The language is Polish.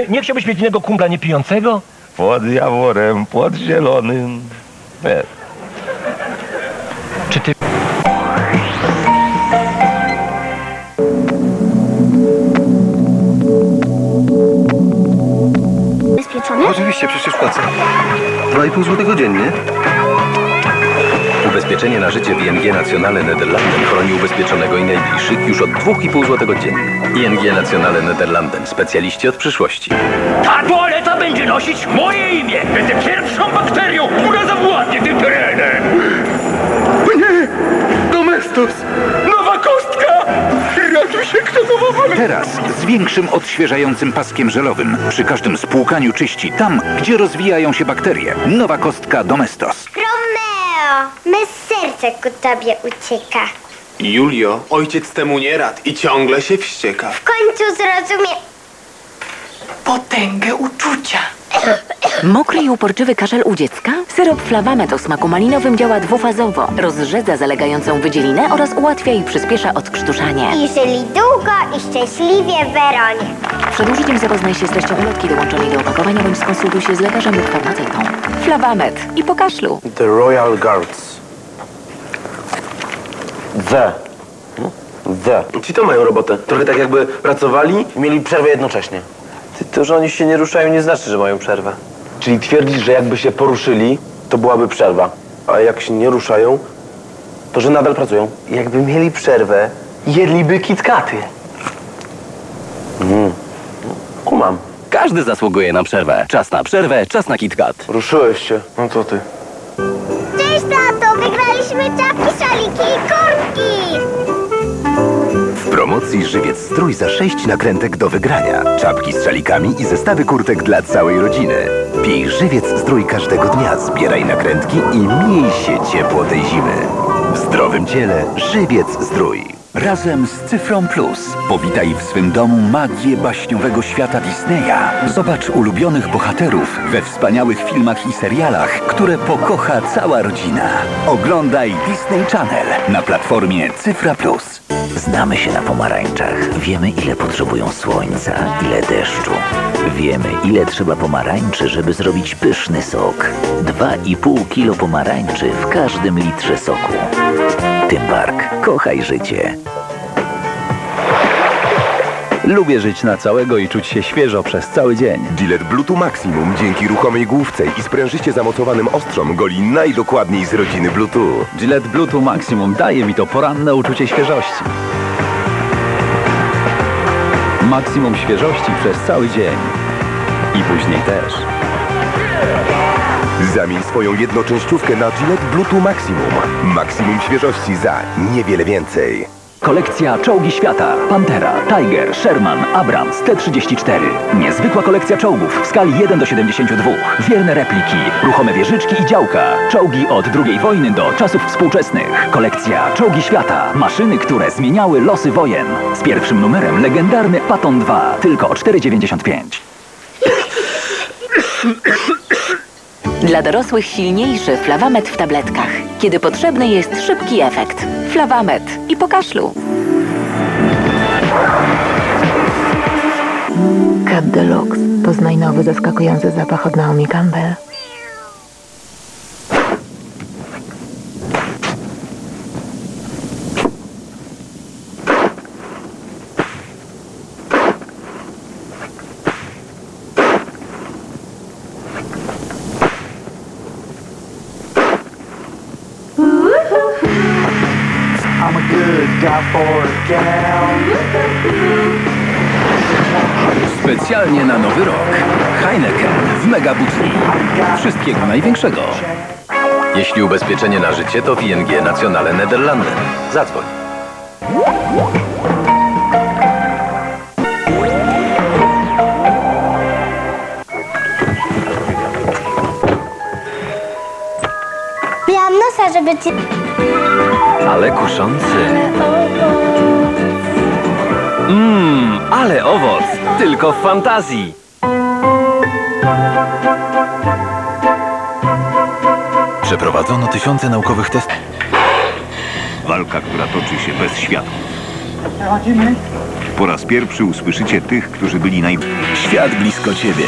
Nie, nie chciałbyś mieć innego kumpla niepijącego? Pod Jaworem, pod Zielonym. Wiesz. Czy ty... Ubezpieczony? Oczywiście, przecież płacę. 2,5 zł dziennie. Ubezpieczenie na życie w ING Nationale Nederlanden chroni ubezpieczonego i najbliższych już od 2,5 zł dziennie. ING Nationale Nederlanden. Specjaliści od przyszłości. Ta toaleta będzie nosić moje imię! Będę pierwszą bakterią, która zawładnie tym terenem! Domestos! Nowa kostka! Ratuj się, kto to w ogóle... Teraz z większym odświeżającym paskiem żelowym. Przy każdym spłukaniu czyści tam, gdzie rozwijają się bakterie. Nowa kostka Domestos. Romeo, me serce ku tobie ucieka. Julio, ojciec temu nie rad i ciągle się wścieka. W końcu zrozumie... potęgę uczucia. Mokry i uporczywy kaszel u dziecka? Syrop Flavamet o smaku malinowym działa dwufazowo. Rozrzedza zalegającą wydzielinę oraz ułatwia i przyspiesza odkrztuszanie. I żyli długo i szczęśliwie w Weronie. Przed użyciem zapoznaj się z treścią ulotki dołączonej do opakowania bądź skonsultuj się z lekarzem lub farmaceutą. Flavamet i po kaszlu. The Royal Guards. The. The. Ci to mają robotę. Trochę tak jakby pracowali i mieli przerwę jednocześnie. Ty, to, że oni się nie ruszają nie znaczy, że mają przerwę. Czyli twierdzisz, że jakby się poruszyli, to byłaby przerwa. A jak się nie ruszają, to że nadal pracują. Jakby mieli przerwę, jedliby kitkaty. Kumam. Każdy zasługuje na przerwę. Czas na przerwę, czas na KitKat. Ruszyłeś się. No to ty. Cześć, tato! Wygraliśmy czapki, szaliki i korbki! W promocji Żywiec Strój za 6 nakrętek do wygrania. Czapki z szalikami i zestawy kurtek dla całej rodziny. Pij Żywiec Zdrój każdego dnia. Zbieraj nakrętki i miej się ciepło tej zimy. W zdrowym ciele Żywiec Zdrój. Razem z Cyfrą Plus powitaj w swym domu magię baśniowego świata Disneya. Zobacz ulubionych bohaterów we wspaniałych filmach i serialach, które pokocha cała rodzina. Oglądaj Disney Channel na platformie Cyfra Plus. Znamy się na pomarańczach. Wiemy, ile potrzebują słońca, ile deszczu. Wiemy, ile trzeba pomarańczy, żeby zrobić pyszny sok. 2,5 kilo pomarańczy w każdym litrze soku. Tymbark, kochaj życie. Lubię żyć na całego i czuć się świeżo przez cały dzień. Gillette Bluetooth Maximum dzięki ruchomej główce i sprężyście zamocowanym ostrzom goli najdokładniej z rodziny Bluetooth. Gillette Bluetooth Maximum daje mi to poranne uczucie świeżości. Maksimum świeżości przez cały dzień. I później też. Zamień swoją jednoczęściówkę na Gillette Bluetooth Maximum. Maksimum świeżości za niewiele więcej. Kolekcja Czołgi Świata. Pantera, Tiger, Sherman, Abrams, T-34. Niezwykła kolekcja czołgów w skali 1 do 72. Wierne repliki, ruchome wieżyczki i działka. Czołgi od II wojny do czasów współczesnych. Kolekcja Czołgi Świata. Maszyny, które zmieniały losy wojen. Z pierwszym numerem legendarny Patton 2. Tylko 4,95. Dla dorosłych silniejszy Flavamet w tabletkach. Kiedy potrzebny jest szybki efekt. Flavamet i po kaszlu. Cat Deluxe. Poznaj nowy, zaskakujący zapach od Naomi Campbell. Specjalnie na nowy rok. Heineken w Mega Butli. Wszystkiego największego. Jeśli ubezpieczenie na życie, to w ING Nationale Nederlanden. Zadzwoń. Miałam nosa, żeby ci... Ale kuszący. Mmm, ale owoc. Tylko w fantazji. Przeprowadzono tysiące naukowych testów. Walka, która toczy się bez świadków. Po raz pierwszy usłyszycie tych, którzy byli naj... Świat blisko ciebie.